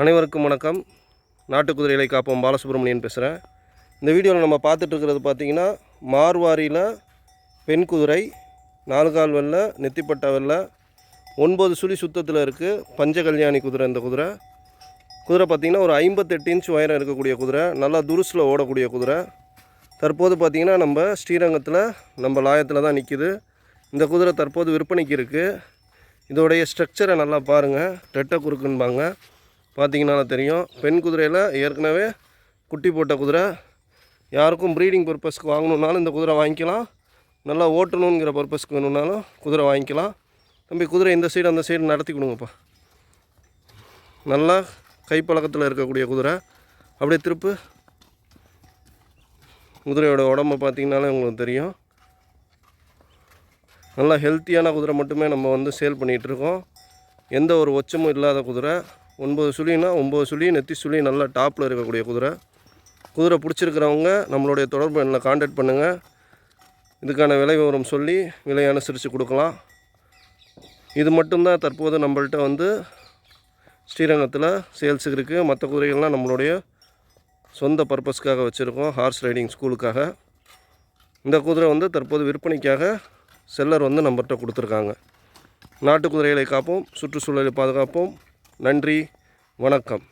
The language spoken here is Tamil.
அனைவருக்கும் வணக்கம். நாட்டுக்குதிரைகளை காப்போம். பாலசுப்ரமணியன் பேசுகிறேன் இந்த வீடியோவில் நம்ம பார்த்துட்ருக்கிறது பார்த்திங்கன்னா பார்த்தீங்கன்னா மார்வாரியில் பெண் குதிரை நாலு கால் வெள்ளை நெத்திப்பட்டா வெள்ளை ஒன்பது சுழி சுத்தத்தில் இருக்குது பஞ்சகல்யாணி குதிரை இந்த குதிரை. குதிரை பார்த்திங்கன்னா ஒரு ஐம்பத்தெட்டு இன்ச் உயரம் இருக்கக்கூடிய குதிரை நல்லா துருசில் ஓடக்கூடிய குதிரை. தற்போது பார்த்திங்கன்னா நம்ம ஸ்ரீரங்கத்தில் நம்ம லாயத்தில் தான் நிற்கிது இந்த குதிரை தற்போது விற்பனைக்கு இருக்குது இதோடைய ஸ்ட்ரக்சரை நல்லா பாருங்கள் ரெட்டை குறுக்குன்பாங்க. பார்த்தீங்கன்னா தெரியும். பெண் குதிரையில் ஏற்கனவே குட்டி போட்ட குதிரை. யாருக்கும் ப்ரீடிங் பர்பஸ்க்கு வாங்கணுன்னாலும் இந்த குதிரை வாங்கிக்கலாம். நல்லா ஓட்டணுங்கிற பர்பஸ்க்கு வேணும்னாலும் குதிரை வாங்கிக்கலாம். தம்பி குதிரை இந்த சைடு அந்த சைடு நடத்தி கொடுங்கப்பா. நல்லா கைப்பழக்கத்தில் இருக்கக்கூடிய குதிரை. அப்படியே திருப்பு. குதிரையோட உடம்ப பார்த்திங்கனாலே உங்களுக்கு தெரியும். நல்லா ஹெல்த்தியான குதிரை மட்டுமே நம்ம வந்து சேல் பண்ணிகிட்ருக்கோம் எந்த ஒரு ஒச்சமும் இல்லாத குதிரை. ஒன்பது சுழின்னா ஒம்பது சுழி நெத்தி சுழி நல்லா டாப்பில் இருக்கக்கூடிய குதிரை. குதிரை பிடிச்சிருக்கிறவங்க நம்மளுடைய தொடர்பு எண்ணில் காண்டாக்ட் பண்ணுங்கள் இதுக்கான விலை விவரம் சொல்லி விலை அனுசரித்து கொடுக்கலாம். இது மட்டும்தான் தற்போது நம்மள்கிட்ட வந்து ஸ்ரீரங்கத்தில் சேல்ஸுக்கு இருக்குது மற்ற குதிரைகள்லாம் நம்மளுடைய சொந்த பர்பஸ்க்காக வச்சுருக்கோம். ஹார்ஸ் ரைடிங் ஸ்கூலுக்காக. இந்த குதிரை வந்து தற்போது விற்பனைக்காக செல்லர் வந்து நம்மகிட்ட கொடுத்துருக்காங்க. நாட்டு குதிரைகளை காப்போம் சுற்றுச்சூழலை பாதுகாப்போம். நன்றி வணக்கம்.